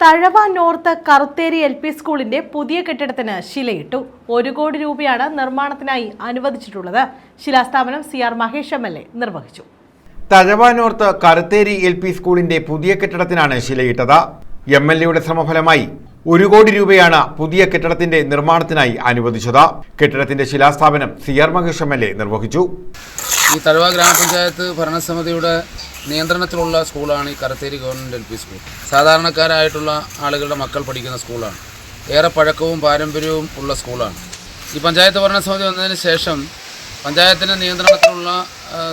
Thazhava north Karutheri L P സ്കൂളിന്റെ പുതിയ കെട്ടിടത്തിന് ശിലയിട്ടു. ഒരു കോടി രൂപയാണ് നിർമ്മാണത്തിനായി അനുവദിച്ചിട്ടുള്ളത്. ശിലാസ്ഥാപനം C R Mahesh M L A നിർവഹിച്ചു. തഴവാനോർത്ത് കറുത്തേരി എൽ പി സ്കൂളിന്റെ പുതിയ കെട്ടിടത്തിനാണ് ശിലയിട്ടത്. എം എൽ എയുടെ ശ്രമഫലമായി ഒരു കോടി രൂപയാണ് പുതിയ കെട്ടിടത്തിന്റെ നിർമ്മാണത്തിനായി അനുവദിച്ചത്. കെട്ടിടത്തിന്റെ ശിലാസ്ഥാപനം C R Mahesh M L A നിർവഹിച്ചു. ഈ തഴവ ഗ്രാമപഞ്ചായത്ത് ഭരണസമിതിയുടെ നിയന്ത്രണത്തിലുള്ള സ്കൂളാണ് ഈ Karatheri government L P school. സാധാരണക്കാരായിട്ടുള്ള ആളുകളുടെ മക്കൾ പഠിക്കുന്ന സ്കൂളാണ്. ഏറെ പഴക്കവും പാരമ്പര്യവും ഉള്ള സ്കൂളാണ്. ഈ പഞ്ചായത്ത് ഭരണസമിതി വന്നതിന് ശേഷം പഞ്ചായത്തിന്റെ നിയന്ത്രണത്തിലുള്ള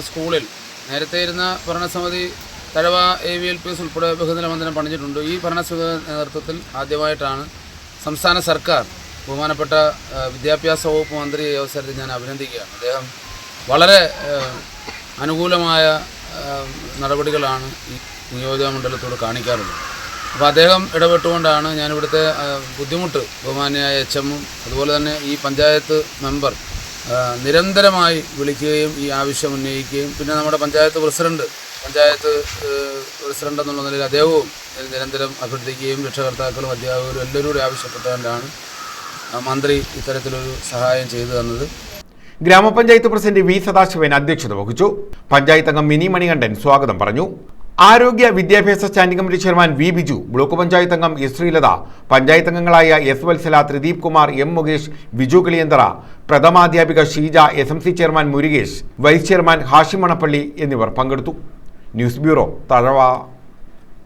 സ്കൂളിൽ നേരത്തെ ഇരുന്ന ഭരണസമിതി Thazhava A V L P S ഉൾപ്പെടെ ബഹുനില മന്ദിരം പണിഞ്ഞിട്ടുണ്ട്. ഈ ഭരണസമിതി നേതൃത്വത്തിൽ ആദ്യമായിട്ടാണ് സംസ്ഥാന സർക്കാർ ബഹുമാനപ്പെട്ട വിദ്യാഭ്യാസ വകുപ്പ് മന്ത്രി അവസരത്തിൽ ഞാൻ അഭിനന്ദിക്കുകയാണ്. അദ്ദേഹം വളരെ അനുകൂലമായ നടപടികളാണ് ഈ നിയോജക മണ്ഡലത്തോട് കാണിക്കാറുള്ളത്. അപ്പോൾ അദ്ദേഹം ഇടപെട്ടുകൊണ്ടാണ് ഞാനിവിടുത്തെ ബുദ്ധിമുട്ട് ബഹുമാന്യായ എച്ച് എമ്മും അതുപോലെ തന്നെ ഈ പഞ്ചായത്ത് മെമ്പർ നിരന്തരമായി വിളിക്കുകയും ഈ ആവശ്യം ഉന്നയിക്കുകയും പിന്നെ നമ്മുടെ പഞ്ചായത്ത് പ്രസിഡന്റ് പഞ്ചായത്ത് പ്രസിഡന്റ് എന്നുള്ള നിലയിൽ അദ്ദേഹവും നിരന്തരം അഭ്യർത്ഥിക്കുകയും രക്ഷകർത്താക്കളും അധ്യാപകരും എല്ലാവരും കൂടി ആവശ്യപ്പെട്ടുകൊണ്ടാണ് മന്ത്രി ഇത്തരത്തിലൊരു സഹായം ചെയ്തു തന്നത്. ഗ്രാമപഞ്ചായത്ത് പ്രസിഡന്റ് വി സദാശിവൻ അധ്യക്ഷത വഹിച്ചു. പഞ്ചായത്ത് അംഗം മിനി മണികണ്ഠൻ സ്വാഗതം പറഞ്ഞു. ആരോഗ്യ വിദ്യാഭ്യാസ standing committee chairman V Biju block panchayat അംഗം എസ് ശ്രീലത പഞ്ചായത്ത് അംഗങ്ങളായ S Vatsala Thrideep Kumar M Mukesh Biju Kiliyanthara പ്രഥമാധ്യാപിക Sheeja S M C chairman Murukesh vice chairman Hashim Manappally എന്നിവർ പങ്കെടുത്തു. News bureau Thazhava.